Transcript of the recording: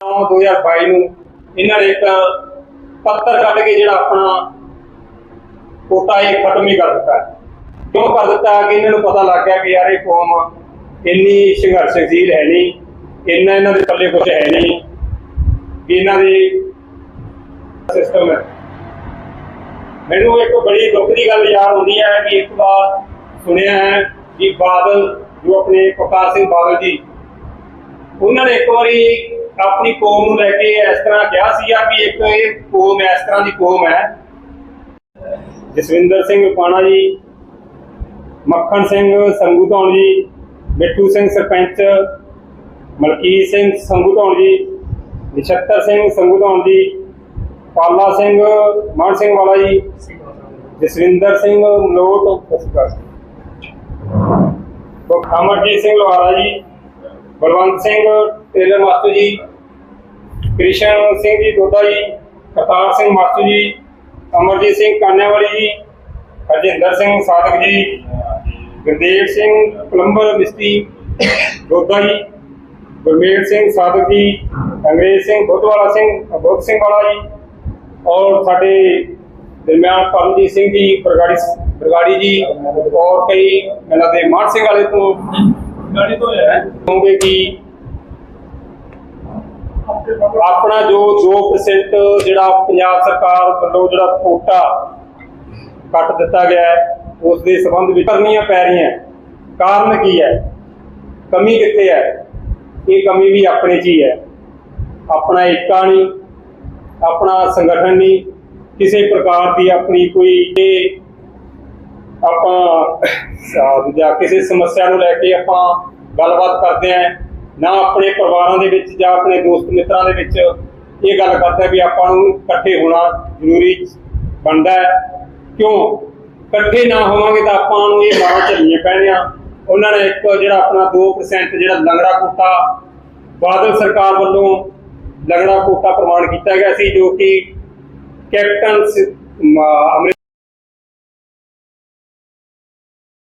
2022 ਨੂੰ ਇਹਨਾਂ ਨੇ ਇੱਕ ਪੱਤਰ ਕੱਢ ਕੇ ਜਿਹੜਾ ਆਪਣਾ ਕੋਟਾ ਇਹ ਖਤਮ ਹੀ ਕਰ ਦਿੱਤਾ ਕਿਉਂ ਕਰ ਦਿੱਤਾ ਕਿ ਇਹਨਾਂ ਨੂੰ ਪਤਾ ਲੱਗ ਗਿਆ ਕਿ ਯਾਰ ਇਹ ਕੌਮ ਇੰਨੀ ਸੰਘਰਸ਼ਸ਼ੀਲ ਹੈ ਨਹੀਂ, ਇੰਨਾ ਇਹਨਾਂ ਦੇ ਪੱਲੇ ਕੁਝ ਹੈ ਨਹੀਂ, ਵੀ ਇਹਨਾਂ ਦੀ ਸਿਸਟਮ ਹੈ। ਮੈਨੂੰ ਇੱਕ ਬੜੀ ਦੁੱਖ ਦੀ ਗੱਲ ਯਾਦ ਆਉਂਦੀ ਹੈ ਕਿ ਇੱਕ ਵਾਰ ਸੁਣਿਆ ਹੈ ਕਿ ਬਾਦਲ ਜੋ ਆਪਣੇ ਪ੍ਰਕਾਸ਼ ਸਿੰਘ ਬਾਦਲ ਜੀ ਉਹਨਾਂ ਨੇ ਇੱਕ ਵਾਰੀ ਆਪਣੀ ਕੌਮ ਨੂੰ ਲੈ ਕੇ ਇਸ ਤਰ੍ਹਾਂ ਕਿਹਾ ਸੀਗਾ ਵੀ ਇੱਕ ਇਹ ਕੌਮ ਇਸ ਤਰ੍ਹਾਂ ਦੀ ਕੌਮ ਹੈ। ਜਸਵਿੰਦਰ ਸਿੰਘ ਪਾਣਾ ਜੀ ਮੱਖਣ ਸਿੰਘ ਸੰਗੂ ਧੌਣ ਜੀ ਮਿੱਠੂ ਸਿੰਘ ਸਰਪੰਚ ਮਲਕੀਤ ਸਿੰਘ ਸੰਗੂ ਧੌਣ ਜੀ ਨਛੱਤਰ ਸਿੰਘ ਸੰਗੂ ਧੌਣ ਜੀ ਪਾਲਾ ਸਿੰਘ ਮਾਨ ਸਿੰਘ ਵਾਲਾ ਜੀ ਜਸਵਿੰਦਰ ਸਿੰਘ ਮਲੋਟ ਤੋਂ ਅਮਰਜੀਤ ਸਿੰਘ ਲੋਹਾਰਾ ਜੀ ਬਲਵੰਤ ਸਿੰਘ ਟੇਲਰ ਮਾਸਟਰ ਜੀ, ਕ੍ਰਿਸ਼ਨ ਸਿੰਘ ਜੀ, ਦੋਦਾ ਜੀ, ਕਰਤਾਰ ਸਿੰਘ ਮਾਸਟਰ ਜੀ, ਅਮਰਜੀਤ ਸਿੰਘ ਕਾਨਿਆਵਾਲੀ ਜੀ, ਹਰਜਿੰਦਰ ਸਿੰਘ ਸਾਧਕ ਜੀ, ਗੁਰਦੇਵ ਸਿੰਘ ਪਲੰਬਰ ਮਿਸਤਰੀ, ਦੋਦਾ ਜੀ, ਗੁਰਮੇਲ ਸਿੰਘ ਸਾਧਕ ਜੀ, ਅੰਗਰੇਜ਼ ਸਿੰਘ ਬੁੱਧਵਾਲਾ ਸਿੰਘ ਬੁੱਧ ਸਿੰਘ ਵਾਲਾ ਜੀ ਔਰ ਸਾਡੇ ਦਰਮਿਆਨ ਪਰਮਜੀਤ ਸਿੰਘ ਜੀ ਬਰਗਾੜੀ ਬਰਗਾੜੀ ਜੀ ਔਰ ਕਈ ਇਹਨਾਂ ਦੇ ਮਾਨ ਸਿੰਘ ਵਾਲੇ ਤੋਂ ਗਾੜੀ ਤੋਂ ਹੈ। ਕਹੋਗੇ ਕਿ ਆਪਣਾ ਜੋ 2% ਜਿਹੜਾ ਪੰਜਾਬ ਸਰਕਾਰ ਵੱਲੋਂ ਜਿਹੜਾ ਕੋਟਾ ਕੱਟ ਦਿੱਤਾ ਗਿਆ ਹੈ, ਉਸ ਦੇ ਸੰਬੰਧ ਵਿੱਚ ਕਰਨੀਆਂ ਪੈ ਰਹੀਆਂ ਕਾਰਨ ਕੀ ਹੈ? ਕਮੀ ਕਿੱਥੇ ਹੈ? ਇਹ ਕਮੀ ਵੀ ਆਪਣੇ 'ਚ ਹੀ ਹੈ। ਆਪਣਾ ਏਕਾ ਨਹੀਂ, ਆਪਣਾ ਸੰਗਠਨ ਨਹੀਂ, ਕਿਸੇ ਪ੍ਰਕਾਰ ਦੀ ਆਪਣੀ ਕੋਈ ਇਹ ਆਪਾਂ ਜਾਂ ਕਿਸੇ ਸਮੱਸਿਆ ਨੂੰ ਲੈ ਕੇ ਆਪਾਂ ਗੱਲਬਾਤ ਕਰਦੇ ਆਂ ਨਾ ਆਪਣੇ ਪਰਿਵਾਰਾਂ ਦੇ ਵਿੱਚ ਜਾਂ ਆਪਣੇ ਦੋਸਤ ਮਿੱਤਰਾਂ ਦੇ ਵਿੱਚ ਇਹ ਗੱਲ ਕਰਦੇ ਵੀ ਆਪਾਂ ਨੂੰ ਇਕੱਠੇ ਹੋਣਾ ਜ਼ਰੂਰੀ ਬਣਦਾ ਹੈ। ਕਿਉਂ? ਇਕੱਠੇ ਨਾ ਹੋਵਾਂਗੇ ਤਾਂ ਆਪਾਂ ਨੂੰ ਇਹ ਮਾਰਾਂ ਝੱਲੀਆਂ ਪੈਣੀਆਂ। ਉਹਨਾਂ ਨੇ ਇੱਕ ਜਿਹੜਾ ਆਪਣਾ 2% ਜਿਹੜਾ ਲੰਗੜਾ ਕੋਟਾ ਬਾਦਲ ਸਰਕਾਰ ਵੱਲੋਂ ਲੰਗੜਾ ਕੋਟਾ ਪ੍ਰਵਾਨ ਕੀਤਾ ਗਿਆ ਸੀ, ਜੋ ਕਿ ਕੈਪਟਨ ਸ-